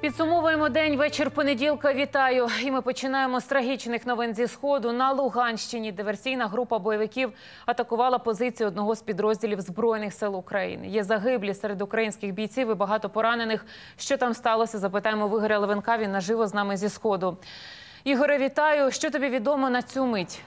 Підсумовуємо день вечір понеділка. Вітаю. І ми починаємо з трагічних новин зі сходу. На Луганщині диверсійна група бойовиків атакувала позицію одного з підрозділів збройних сил України. Є загиблі серед українських бійців і багато поранених. Що там сталося? Запитаємо в Ігоря Левенка. Він наживо з нами зі сходу. Ігоре, вітаю. Що тобі відомо на цю мить?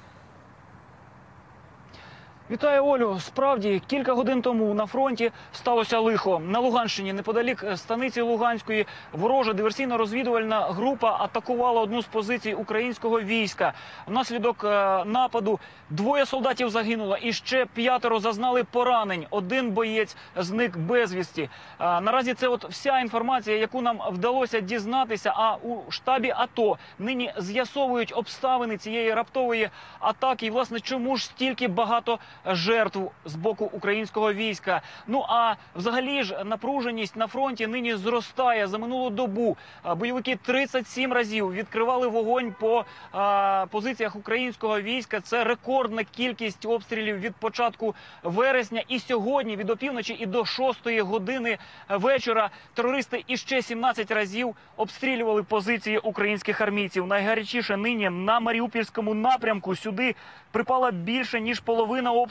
Вітаю, Олю. Справді кілька годин тому на фронті сталося лихо. На Луганщині, неподалік станиці Луганської, ворожа диверсійно-розвідувальна група атакувала одну з позицій українського війська. Внаслідок е, нападу двоє солдатів загинуло, і ще п'ятеро зазнали поранень. Один боєць зник безвісті. Е, Наразі це от вся інформація, яку нам вдалося дізнатися. А у штабі АТО нині з'ясовують обставини цієї раптової атаки. І власне чому ж стільки багато жертв з боку українського війська. Ну а взагалі ж напруженість на фронті нині зростає за минулу добу. Бойовики 37 разів відкривали вогонь по а, позиціях українського війська. Це рекордна кількість обстрілів від початку вересня. І сьогодні від опівночі і до 6 години вечора терористи іще 17 разів обстрілювали позиції українських армійців. Найгарячіше нині на Маріупольському напрямку сюди припала більше ніж половина обстрілів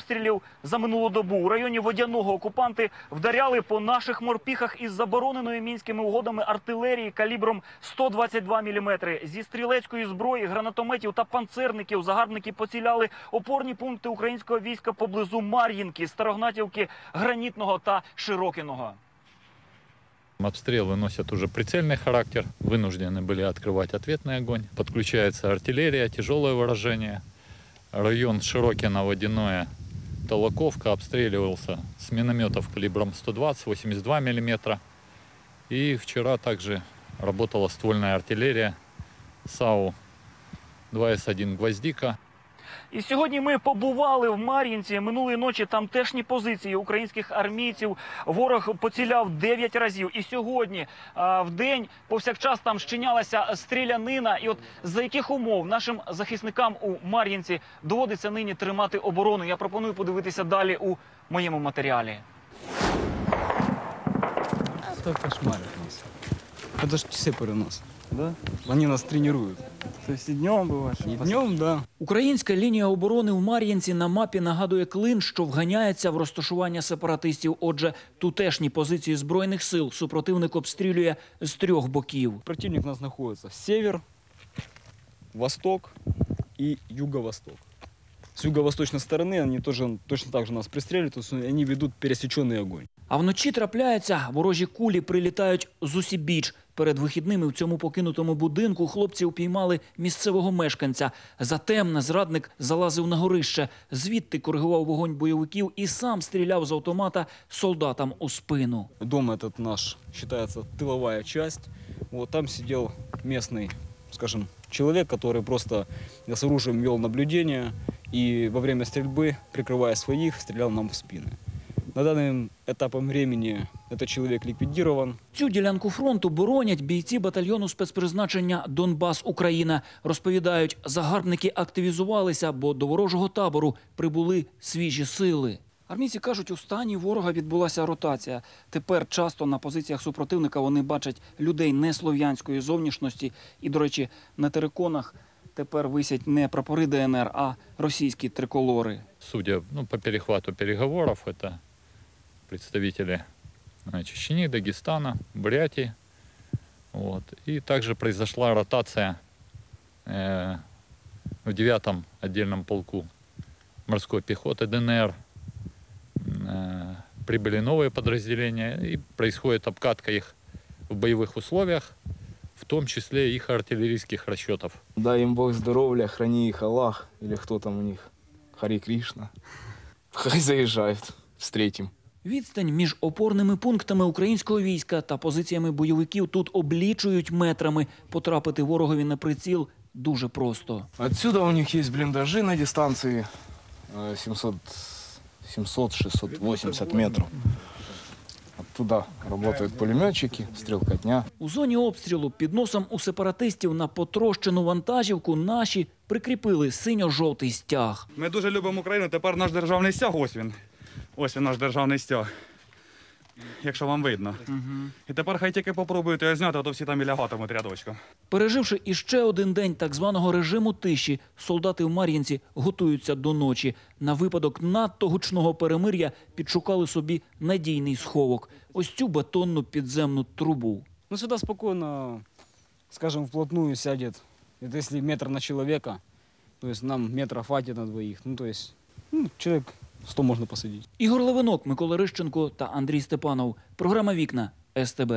за минулу добу. У районі водяного окупанти вдаряли по наших морпіхах із забороненою мінськими угодами артилерії калібром 122 мм. Зі стрілецької зброї, гранатометів та панцерників загарбники поціляли опорні пункти українського війська поблизу Мар'їнки, Старогнатівки, Гранітного та Широкиного. Обстрелы носят уже прицельный характер. Вынуждены были открывать ответный огонь. Подключается артиллерия, тяжелое выражение. Район Широкино, Водяное, Толоковка обстреливался с минометов калибром 120-82 мм. И вчера также работала ствольная артиллерия САУ 2С1 «Гвоздика». І сьогодні ми побували в Мар'їнці. Минулої ночі тамтешні позиції українських армійців ворог поціляв 9 разів. І сьогодні а, в день повсякчас там щинялася стрілянина. І от за яких умов нашим захисникам у Мар'їнці доводиться нині тримати оборону? Я пропоную подивитися далі у моєму матеріалі. Кошмарит нас. Это же часы перенос. Да? Они нас тренируют. То есть и днем бывает? И днем, да. Українська лінія оборони в Мар'їнці на мапі нагадує клин, що вганяється в розташування сепаратистів. Отже, тутешні позиції збройних сил супротивник обстрілює з трьох боків. Противник у нас находится север, восток и юго-восток. С юго-восточной стороны они тоже точно так же нас пристреливают, то есть они ведут пересеченный огонь. А вночі трапляється, ворожі кулі прилітають з усібіч. Перед вихідними в цьому покинутому будинку хлопці упіймали місцевого мешканця. Затемне зрадник залазив на горище, звідти коригував вогонь бойовиків і сам стріляв з автомата солдатам у спину. Дом этот наш считается тыловая часть. Вот там сидел местный, скажем, человек, который просто с оружием вел наблюдение и во время стрельбы, прикрывая своих, стрелял нам в спины. На данным этапом времени этот человек ликвидирован. Цю ділянку фронту боронять бійці батальйону спецпризначення Донбас Україна. Розповідають, загарбники активізувалися, бо до ворожого табору прибули свіжі сили. Армійці кажуть, у стані ворога відбулася ротація. Тепер часто на позиціях супротивника вони бачать людей неслов'янської зовнішності. І, до речі, на териконах тепер висять не прапори ДНР, а російські триколори. Судя ну, по перехвату переговоров, это представители Чечни, Дагестана, Бурятии. Вот. И также произошла ротация э, в девятом отдельном полку морской пехоты ДНР. Э, прибыли новые подразделения и происходит обкатка их в боевых условиях, в том числе их артиллерийских расчетов. Дай им Бог здоровья, храни их Аллах, или кто там у них, Хари Кришна. Хай заезжают, встретим. Відстань між опорними пунктами українського війська та позиціями бойовиків тут облічують метрами. Потрапити ворогові на приціл дуже просто. Отсюда у них есть блиндажи на дистанции 700 700-680 метров. Оттуда работают пулеметчики, стрелкотня. У зоні обстрілу під носом у сепаратистів на потрощену вантажівку наші прикріпили синьо-жовтий стяг. Ми дуже любимо Україну. Тепер наш державний стяг. Ось він. Ось він наш державний стяг. якщо вам видно. І тепер хай тільки попробують його зняти, а то всі там і лягатимуть рядочком. Переживши іще один день так званого режиму тиші, солдати в Мар'їнці готуються до ночі. На випадок надто гучного перемир'я підшукали собі надійний сховок. Ось цю бетонну підземну трубу. Ну, сюда спокойно, скажем, вплотную сядет. Это если метр на человека, то есть нам метра хватит на двоих. Ну, то есть, ну, человек 100 можна посидіти. Ігор Левинок, Микола Рищенко та Андрій Степанов. Програма Вікна СТБ.